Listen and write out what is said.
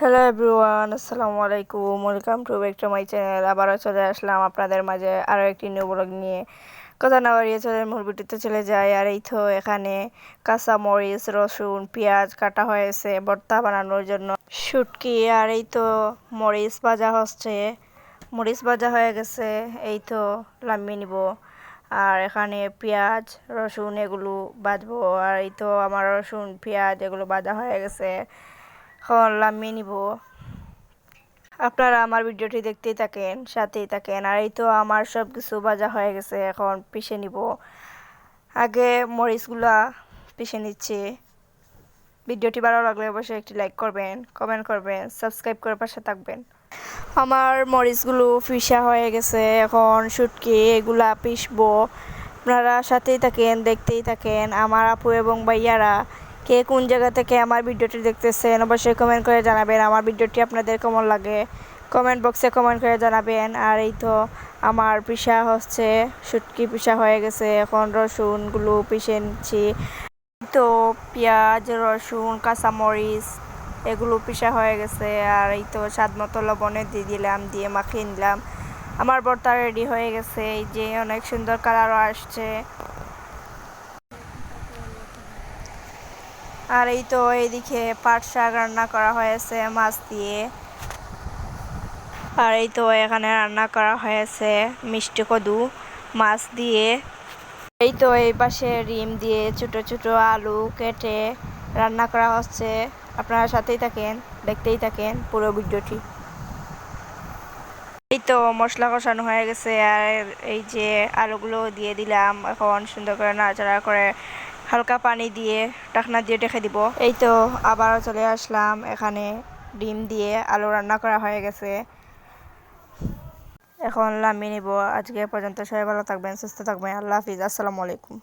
Hello everyone আসসালামু আলাইকুম welcome to back to my channel আবারও চলে আসলাম আপনাদের মাঝে আরও একটি নিউ ব্লগ নিয়ে। কথা না বাড়িয়ে চলে ভিডিওতে চলে যায় আর এই তো এখানে কাঁচা মরিচ, রসুন, পেঁয়াজ কাটা হয়েছে ভর্তা বানানোর জন্য। শুটকি আর এই তো মরিচ ভাজা হচ্ছে। মরিচ ভাজা হয়ে গেছে। এই তো লামিয়ে নিব। আর এখানে পেঁয়াজ, রসুন এগুলো বাজবো। আর এই তো আমার রসুন, পেঁয়াজ এগুলো ভাজা হয়ে গেছে। এখন লামিয়ে নিব। আপনারা আমার ভিডিওটি দেখতেই থাকেন, সাথেই থাকেন, আর এই তো আমার সব কিছু ভাজা হয়ে গেছে, এখন পিষে নিব। আগে মরিচগুলা পিষে নিচ্ছি। ভিডিওটি ভালো লাগলে অবশ্যই একটি লাইক করবেন, কমেন্ট করবেন, সাবস্ক্রাইব করে পাশে থাকবেন। আমার মরিচগুলো পিষা হয়ে গেছে, এখন শুটকি এগুলা পিষবো। আপনারা সাথেই থাকেন, দেখতেই থাকেন, আমার আপু এবং ভাইয়ারা কে কোন জায়গা থেকে আমার ভিডিওটি দেখতেছেন, অবশ্যই কমেন্ট করে জানাবেন। আমার ভিডিওটি আপনাদের কেমন লাগে? কমেন্ট বক্সে কমেন্ট করে জানাবেন। আর এই তো আমার পিসা হচ্ছে, শুটকি পিসা হয়ে গেছে। এখন রসুনগুলো পিষে নিচ্ছি। তো পেঁয়াজ, রসুন, কাঁচামরিচ, এগুলো পিসা হয়ে গেছে। আর এই তো স্বাদ মতো লবণে দিয়ে দিলাম, দিয়ে মাখিয়ে নিলাম। আমার বর্তা রেডি হয়ে গেছে। এই যে অনেক সুন্দর কালারও আসছে। আর এই তো এইদিকে পাট শাক রান্না করা হয়েছে, মাছ দিয়ে। আর এই তো এখানে রান্না করা হয়েছে মিষ্টি কদু, মাছ দিয়ে। এই তো এই পাশে ডিম দিয়ে ছোট ছোট আলু কেটে রান্না করা হচ্ছে। আপনারা সাথেই থাকেন, দেখতেই থাকেন পুরো ভিডিওটি। এই তো মশলা কষানো হয়ে গেছে, আর এই যে আলুগুলো দিয়ে দিলাম। এখন সুন্দর করে নাড়াচাড়া করে হালকা পানি দিয়ে টাকনা দিয়ে রেখে দিব। এই তো আবারও চলে আসলাম এখানে ডিম দিয়ে আলু রান্না করা হয়ে গেছে। এখন লামিয়ে নিব। আজকে পর্যন্ত সবাই ভালো থাকবেন, সুস্থ থাকবেন। আল্লাহ হাফিজ। আসসালামু আলাইকুম।